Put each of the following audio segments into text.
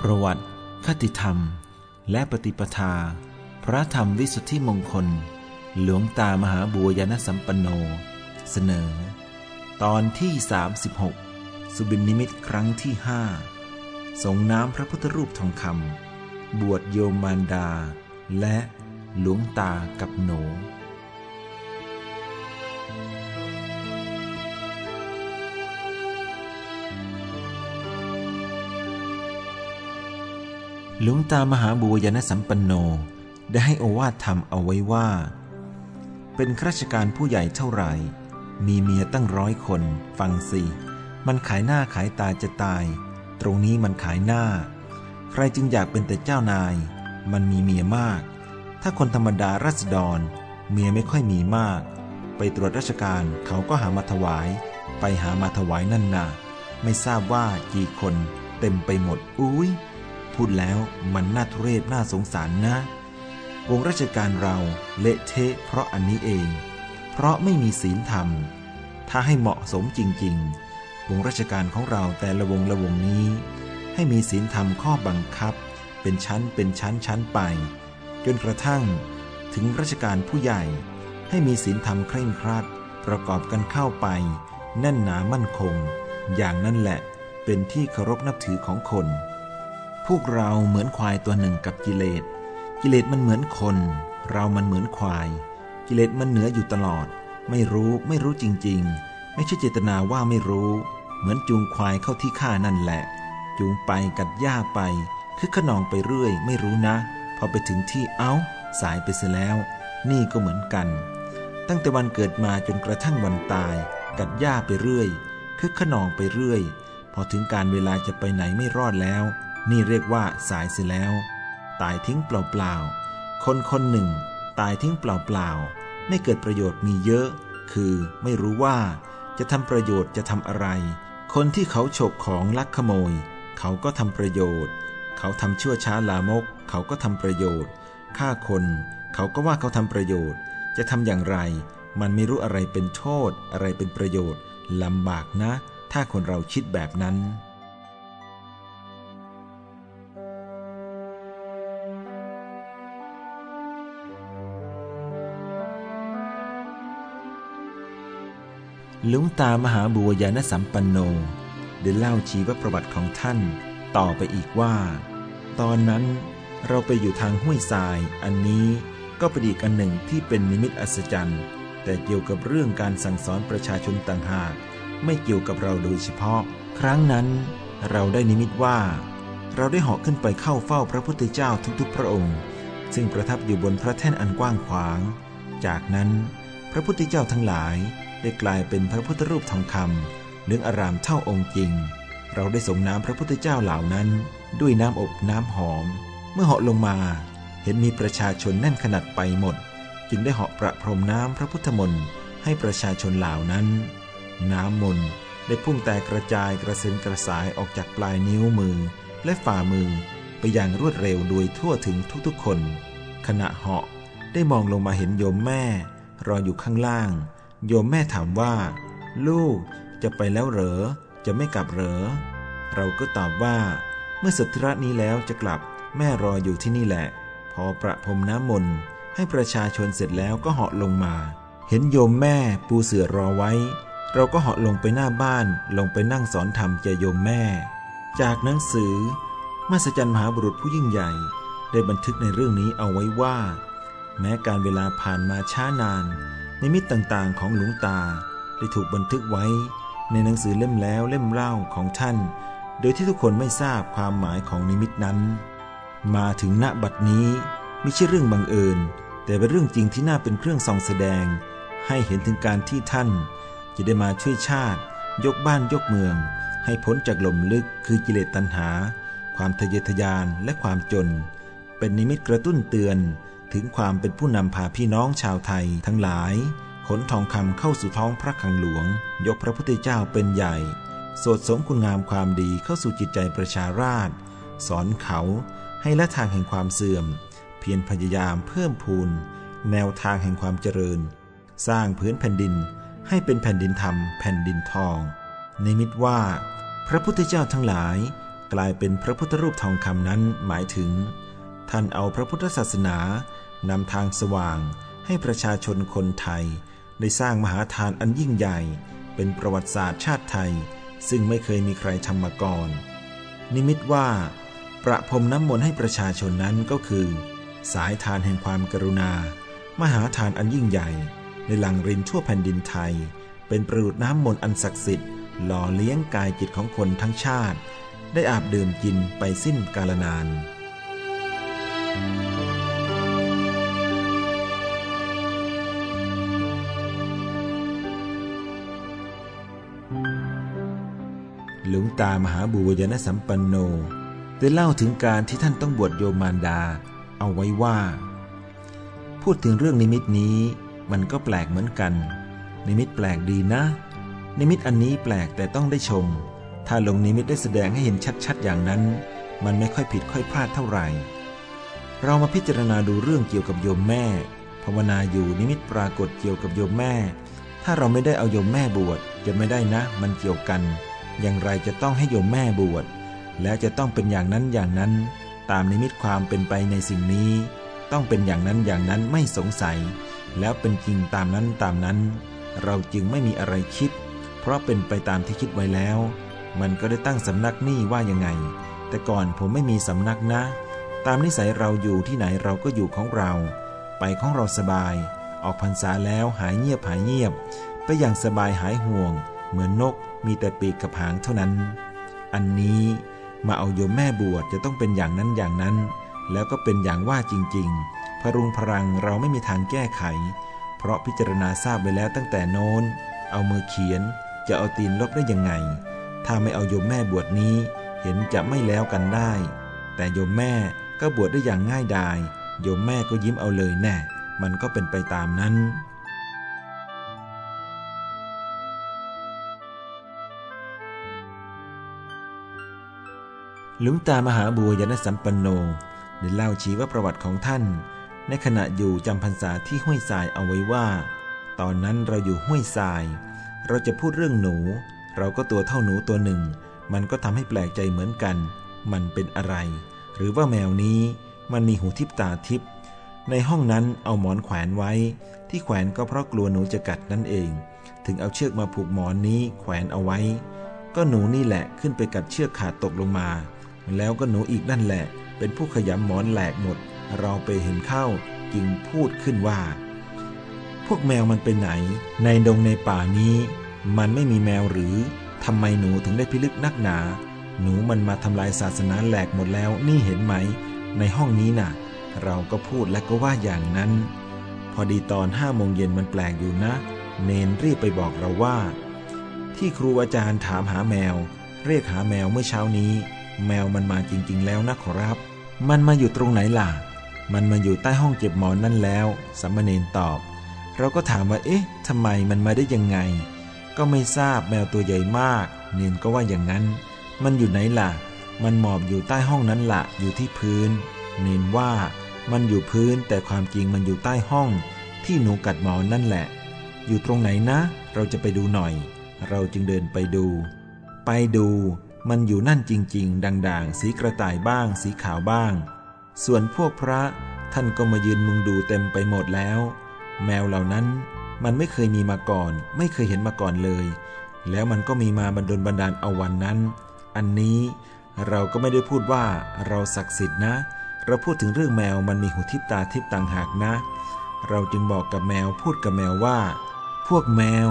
ประวัติ คติธรรม และปฏิปทา พระธรรมวิสุทธิมงคล หลวงตามหาบัวยานสัมปันโน เสนอ ตอนที่ 36 สุบินนิมิตครั้งที่ห้าสงน้ำพระพุทธรูปทองคำบวชโยมมารดา และหลวงตากับหนู หลวงตามหาบัวยานสัมปันโนได้ให้โอวาทธรรมเอาไว้ว่า เป็นข้าราชการผู้ใหญ่เท่าไหร่ มีเมียตั้งร้อยคน ฟังสิ มันขายหน้าขายตาจะตาย ตรงนี้มันขายหน้า ใครจึงอยากเป็นแต่เจ้านาย มันมีเมียมาก ถ้าคนธรรมดารัษฎร เมียไม่ค่อยมีมาก ไปตรวจราชการเขาก็หามาถวาย ไปหามาถวายนั่นนาไม่ทราบว่ากี่คน เต็มไปหมด อุ้ย พูดแล้วมันน่าทุเรศน่าสงสารนะ วงราชการเราเละเทะเพราะอันนี้เอง เพราะไม่มีศีลธรรม ถ้าให้เหมาะสมจริง ๆ วงราชการของเราแต่ละวงละวงนี้ ให้มีศีลธรรมข้อบังคับ เป็นชั้นเป็นชั้นชั้นไป จนกระทั่ง ถึงราชการผู้ใหญ่ ให้มีศีลธรรมเคร่งครัด ประกอบกันเข้าไป แน่นหนามั่นคง อย่างนั้นแหละเป็นที่เคารพนับถือของคน พวกเราเหมือนควายตัวหนึ่งกับกิเลส กิเลสมันเหมือนคน เรามันเหมือนควาย กิเลสมันเหนืออยู่ตลอด ไม่รู้ไม่รู้จริง ๆ ไม่ใช่เจตนาว่าไม่รู้ เหมือนจูงควายเข้าที่ข้านั่นแหละ จูงไปกัดหญ้าไป คือขนองไปเรื่อย ไม่รู้นะ พอไปถึงที่เอา้า สายไปเสียแล้ว นี่ก็เหมือนกัน ตั้งแต่วันเกิดมาจนกระทั่งวันตาย กัดหญ้าไปเรื่อย คือขนองไปเรื่อย พอถึงการเวลาจะไปไหนไม่รอดแล้ว นี่เรียกว่าสายเสียแล้ว ตายทิ้งเปล่าๆ คนคนหนึ่ง ตายทิ้งเปล่าๆ ไม่เกิดประโยชน์มีเยอะ คือไม่รู้ว่าจะทำประโยชน์จะทำอะไร คนที่เขาฉกของลักขโมย เขาก็ทำประโยชน์ เขาทำชั่วช้าลามก เขาก็ทำประโยชน์ฆ่าคน เขาก็ว่าเขาทำประโยชน์ จะทำอย่างไร มันไม่รู้อะไรเป็นโทษ อะไรเป็นประโยชน์ลำบากนะ ถ้าคนเราคิดแบบนั้น หลวงตามหาบัวยานสัมปันโนได้เล่าชีวประวัติของท่าน ต่อไปอีกว่า ตอนนั้นเราไปอยู่ทางห้วยทราย อันนี้ก็เป็นอีกอันหนึ่งที่เป็นนิมิตอัศจรรย์ แต่เกี่ยวกับเรื่องการสั่งสอนประชาชนต่างหาก ไม่เกี่ยวกับเราโดยเฉพาะ ครั้งนั้น เราได้นิมิตว่า เราได้เหาะขึ้นไปเข้าเฝ้าพระพุทธเจ้าทุกๆ พระองค์ ซึ่งประทับอยู่บนพระแท่นอันกว้างขวาง จากนั้นพระพุทธเจ้าทั้งหลาย ได้กลายเป็นพระพุทธรูปทองคำเนื้ออารามเท่าองค์จริง เราได้ส่งน้ำพระพุทธเจ้าเหล่านั้น ด้วยน้ำอบน้ำหอม เมื่อเหาะลงมา เห็นมีประชาชนแน่นขนาดไปหมด จึงได้เหาะประพรมน้ำพระพุทธมนต์ให้ประชาชนเหล่านั้น น้ำมนต์ได้พุ่งแตกกระจายกระเซ็นกระสายออกจากปลายนิ้วมือ และฝ่ามือไปอย่างรวดเร็วโดยทั่วถึงทุกๆคน ขณะเหาะได้มองลงมาเห็นโยมแม่ รออยู่ข้างล่าง โยมแม่ถามว่า ลูกจะไปแล้วเหรอ จะไม่กลับเหรอ เราก็ตอบว่า เมื่อสุดทระนี้แล้วจะกลับแม่รออยู่ที่นี่แหละ พอประพรมน้ำมนต์ให้ประชาชนเสร็จแล้วก็เหาะลงมา เห็นโยมแม่ปูเสื่อรอไว้ เราก็เหาะลงไปหน้าบ้านลงไปนั่งสอนธรรมแก่โยมแม่ จากหนังสือมาสจันมหาบุรุษผู้ยิ่งใหญ่ ได้บันทึกในเรื่องนี้เอาไว้ว่า แม้การเวลาผ่านมาช้านาน นิมิตต่างๆ ของหลวงตาได้ถูกบันทึกไว้ในหนังสือเล่มแล้วเล่มเล่าของท่าน โดยที่ทุกคนไม่ทราบความหมายของนิมิตนั้น มาถึงณบัดนี้ไม่ใช่เรื่องบังเอิญ แต่เป็นเรื่องจริงที่น่าเป็นเครื่องส่องแสดง ให้เห็นถึงการที่ท่าน จะได้มาช่วยชาติ ยกบ้านยกเมือง ให้พ้นจากหล่มลึกคือกิเลสตัณหา ความทะเยอทะยานและความจน เป็นนิมิตกระตุ้นเตือน ถึงความเป็นผู้นำพาพี่น้องชาวไทยทั้งหลาย ขนทองคำเข้าสู่ท้องพระคลังหลวง ยกพระพุทธเจ้าเป็นใหญ่ สดสมคุณงามความดีเข้าสู่จิตใจประชาราษสอนเขาให้ละทางแห่งความเสื่อม เพียรพยายามเพิ่มพูน แนวทางแห่งความเจริญ สร้างพื้นแผ่นดินให้เป็นแผ่นดินธรรมแผ่นดินทอง ในมิตว่า พระพุทธเจ้าทั้งหลาย กลายเป็นพระพุทธรูปทองคำนั้นหมายถึง ท่านเอาพระพุทธศาสนานำทางสว่างให้ประชาชนคนไทย ได้สร้างมหาทานอันยิ่งใหญ่ เป็นประวัติศาสตร์ชาติไทย ซึ่งไม่เคยมีใครทำมาก่อน นิมิตว่า ประพรมน้ำมนต์ให้ประชาชนนั้นก็คือ สายทานแห่งความกรุณา มหาทานอันยิ่งใหญ่ ในหลังรินทั่วแผ่นดินไทย เป็นประดุดน้ำมนต์อันศักดิ์สิทธิ์หล่อเลี้ยงกายจิตของคนทั้งชาติ ได้อาบดื่มกินไปสิ้นกาลนาน หลวงตามหาบุญญนสัมปันโนได้เล่าถึงการที่ท่านต้องบวชโยมมารดา เอาไว้ว่า พูดถึงเรื่องนิมิตนี้มันก็แปลกเหมือนกัน นิมิตแปลกดีนะ นิมิตอันนี้แปลกแต่ต้องได้ชม ถ้าลงนิมิตได้แสดงให้เห็นชัดๆ อย่างนั้น มันไม่ค่อยผิดค่อยพลาดเท่าไหร่ เรามาพิจารณาดูเรื่องเกี่ยวกับโยมแม่ ภาวนาอยู่นิมิตปรากฏเกี่ยวกับโยมแม่ ถ้าเราไม่ได้เอาโยมแม่บวชจะไม่ได้นะ มันเกี่ยวกัน อย่างไรจะต้องให้โยมแม่บวชแล้วจะต้องเป็นอย่างนั้นอย่างนั้น ตามนิมิตความเป็นไปในสิ่งนี้ ต้องเป็นอย่างนั้นอย่างนั้นไม่สงสัย แล้วเป็นจริงตามนั้นตามนั้น เราจึงไม่มีอะไรคิด เพราะเป็นไปตามที่คิดไว้แล้ว มันก็ได้ตั้งสำนักนี่ว่ายังไง แต่ก่อนผมไม่มีสำนักนะ ตามนิสัยเราอยู่ที่ไหนเราก็อยู่ของเรา ไปของเราสบาย ออกพรรษาแล้วหายเงียบหายเงียบ ไปอย่างสบายหายห่วง เหมือนนกมีแต่ปีกกับหางเท่านั้น อันนี้มาเอาโยมแม่บวชจะต้องเป็นอย่างนั้นอย่างนั้น แล้วก็เป็นอย่างว่าจริง ๆ พรุงพรังเราไม่มีทางแก้ไข เพราะพิจารณาทราบไปแล้วตั้งแต่โน้น เอามือเขียนจะเอาตีนลบได้ยังไง ถ้าไม่เอาโยมแม่บวชนี้ เห็นจะไม่แล้วกันได้ แต่โยมแม่ ก็บวชได้อย่างง่ายดาย โยมแม่ก็ยิ้มเอาเลยแน่ มันก็เป็นไปตามนั้น หลวงตามหาบัวยานสัมปันโนได้เล่าชีวประวัติของท่าน ในขณะอยู่จำพรรษาที่ห้วยทรายเอาไว้ว่า ตอนนั้นเราอยู่ห้วยทราย เราจะพูดเรื่องหนู เราก็ตัวเท่าหนูตัวหนึ่ง มันก็ทำให้แปลกใจเหมือนกัน มันเป็นอะไร หรือว่าแมวนี้มันมีหูทิพตาทิพในห้องนั้นเอาหมอนแขวนไว้ ที่แขวนก็เพราะกลัวหนูจะกัดนั่นเอง ถึงเอาเชือกมาผูกหมอนนี้แขวนเอาไว้ ก็หนูนี่แหละขึ้นไปกัดเชือกขาดตกลงมา แล้วก็หนูอีกนั่นแหละ เป็นผู้ขยำหมอนแหลกหมด เราไปเห็นเข้าจึงพูดขึ้นว่า พวกแมวมันไปไหน ในดงในป่านี้ มันไม่มีแมวหรือทำไมหนูถึงได้พิลึกนักหนา หนูมันมาทำลายศาสนาแหลกหมดแล้วนี่เห็นไหม ในห้องนี้น่ะ เราก็พูดและก็ว่าอย่างนั้น พอดีตอนห้าโมงเย็นมันแปลกอยู่นะ เนนรีบไปบอกเราว่า ที่ครูอาจารย์ถามหาแมว เรียกหาแมวเมื่อเช้านี้ แมวมันมาจริง ๆ แล้วนะขอรับ มันมาอยู่ตรงไหนล่ะ มันมาอยู่ใต้ห้องเก็บหมอนนั่นแล้วสัมมเนนตอบ เราก็ถามว่า เอ๊ะทำไมมันมาได้ยังไง ก็ไม่ทราบแมวตัวใหญ่มาก เนนก็ว่าอย่างนั้น มันอยู่ไหนล่ะ มันหมอบอยู่ใต้ห้องนั้นละอยู่ที่พื้น เนนว่ามันอยู่พื้นแต่ความจริงมันอยู่ใต้ห้อง ที่หนูกัดหมอนนั่นแหละ อยู่ตรงไหนนะ เราจะไปดูหน่อย เราจึงเดินไปดู ไปดู มันอยู่นั่นจริง ๆ ด่างๆ สีกระต่ายบ้าง สีขาวบ้าง ส่วนพวกพระท่านก็มายืนมุงดูเต็มไปหมดแล้ว แมวเหล่านั้นมันไม่เคยมีมาก่อน ไม่เคยเห็นมาก่อนเลย แล้วมันก็มีมาบันดลบันดาลเอาวันนั้น อันนี้เราก็ไม่ได้พูดว่าเราศักดิ์สิทธิ์นะ เราพูดถึงเรื่องแมวมันมีหูทิพตาทิพต่างหากนะ เราจึงบอกกับแมวพูดกับแมวว่า พวกแมว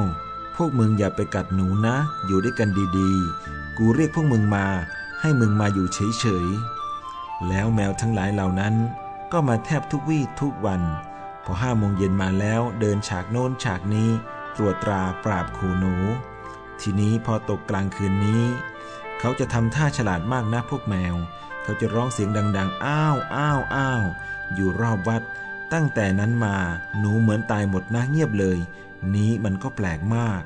พวกมึงอย่าไปกัดหนูนะ อยู่ด้วยกันดีๆ กูเรียกพวกมึงมา ให้มึงมาอยู่เฉยๆ แล้วแมวทั้งหลายเหล่านั้น ก็มาแทบทุกวี่ทุกวัน พอห้าโมงเย็นมาแล้วเดินฉากโน้นฉากนี้ ตรวจตราปราบขู่หนู ทีนี้พอตกกลางคืนนี้ เขาจะทำท่าฉลาดมากนะพวกแมว เขาจะร้องเสียงดัง ๆ อ้าวอ้าวอ้าวอยู่รอบวัด ตั้งแต่นั้นมาหนูเหมือนตายหมดนะเงียบเลย นี้มันก็แปลกมาก